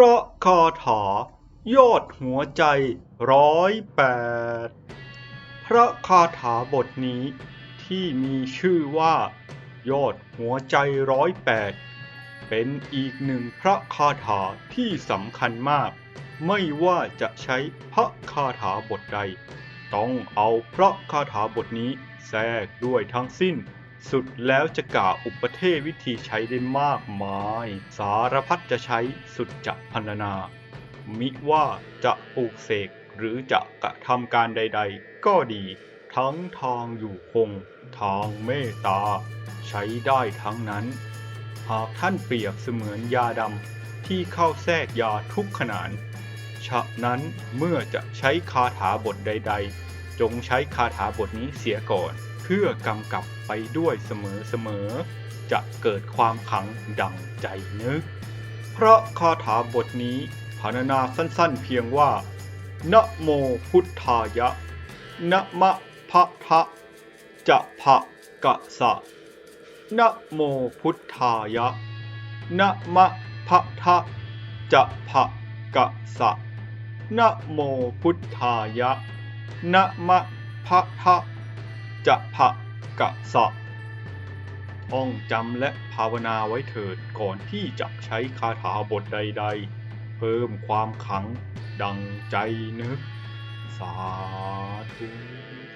ระคาถายอดหัวใจร้อยแปดพระคาถาบทนี้ที่มีชื่อว่า ยอดหัวใจร้อยแปดเป็นอีกหนึ่งพระคาถาที่สำคัญมาก ไม่ว่าจะใช้พระคาถาบทใด ต้องเอาพระคาถาบทนี้แทรกด้วยทั้งสิ้น สุดแล้วจะกล่าวอุปเทศวิธีใช้ได้มากมาย สารพัดจะใช้สุดจะพันนา มิว่าจะปลูกเสกหรือจะกระทำการใดๆ ก็ดี ทั้งทางอยู่คง ทางเมตตา ใช้ได้ทั้งนั้น หากท่านเปรียบเสมือนยาดำที่เข้าแทรกยาทุกขนาน ฉะนั้นเมื่อจะใช้คาถาบทใด ๆ จงใช้คาถาบทนี้เสียก่อน พื่อกำกับไปด้วยเสมอๆจะเกิดความขังดังใจนึก เพราะคาถาบทนี้พรรณนาสั้นๆเพียงว่านะโมพุทธายะนะมะพะทะจะภะกะสะนะโมพุทธายะนะมะพะทะจะภะกะสะนะโมพุทธายะนะมะพะทะ จะภะกะสะท่องจำและภาวนาไว้เถิดก่อนที่จะใช้คาถาบทใด ๆ เพิ่มความขังดังใจนึก สาธุ